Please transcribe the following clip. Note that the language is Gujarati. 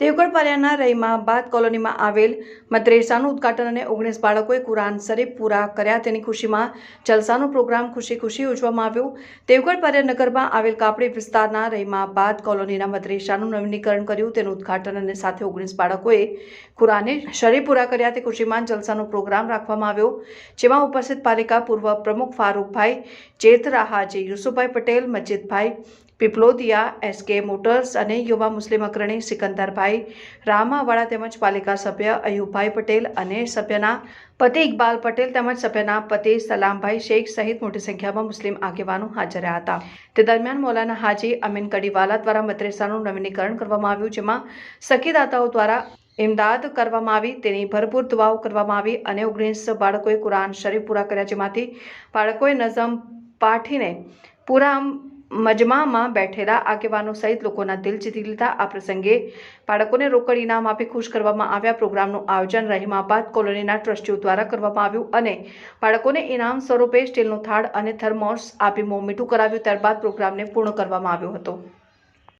દેવગઢ રહીમાં બાદ કોલોનીમાં આવેલ મદ્રેસાનું ઉદ્ઘાટન અને ઓગણીસ બાળકોએ કુરાન શરીફ પૂરા કર્યા. તેની ખુશીમાં જલસાનો પ્રોગ્રામ ખુશી ખુશી ઉજવવામાં આવ્યો. દેવગઢ પારિયા આવેલ કાપડી વિસ્તારના રહીમાબાદ કોલોનીના મદ્રેસાનું નવીનીકરણ કર્યું. તેનું ઉદ્ઘાટન અને સાથે ઓગણીસ બાળકોએ કુરાને શરીફ પૂરા કર્યા. તે ખુશીમાં જલસાનો પ્રોગ્રામ રાખવામાં આવ્યો. જેમાં ઉપસ્થિત પાલિકા પૂર્વ પ્રમુખ ફારૂકભાઈ ચેતરા હાજી યુસુફભાઈ પટેલ, મજીદભાઈ પીપલોદિયા એસકે મોટર્સ અને યુવા મુસ્લિમ અગ્રણી સિકંદરભાઈ રામાવાળા તેમજ પાલિકા સભ્ય અયુબભાઈ પટેલ અને સભ્યના પતિ ઇકબાલ પટેલ તેમજ સભ્યના પતિ સલામભાઈ શેખ સહિત મોટી સંખ્યામાં મુસ્લિમ આગેવાનો હાજર રહ્યા હતા. તે દરમિયાન મૌલાના હાજી અમીન કડીવાલા દ્વારા મદ્રેસાનું નવીનીકરણ કરવામાં આવ્યું, જેમાં સખીદાતાઓ દ્વારા ઇમદાદ કરવામાં આવી, તેની ભરપૂર દુવાઓ કરવામાં આવી અને ઓગણીસ બાળકોએ કુરાન શરીફ પૂરા કર્યા, જેમાંથી બાળકોએ નઝમ પાઠીને પૂરા મજમામાં બેઠેલા આગેવાનો સહિત લોકોના દિલ જીતી લીધા. આ પ્રસંગે બાળકોને રોકડ ઇનામ આપી ખુશ કરવામાં આવ્યા. પ્રોગ્રામનું આયોજન રહીમાબાદ કોલોનીના ટ્રસ્ટીઓ દ્વારા કરવામાં આવ્યું અને બાળકોને ઇનામ સ્વરૂપે સ્ટીલનું થાળ અને થર્મોસ આપી મોં મીઠું કરાવ્યું. ત્યારબાદ પ્રોગ્રામને પૂર્ણ કરવામાં આવ્યો હતો.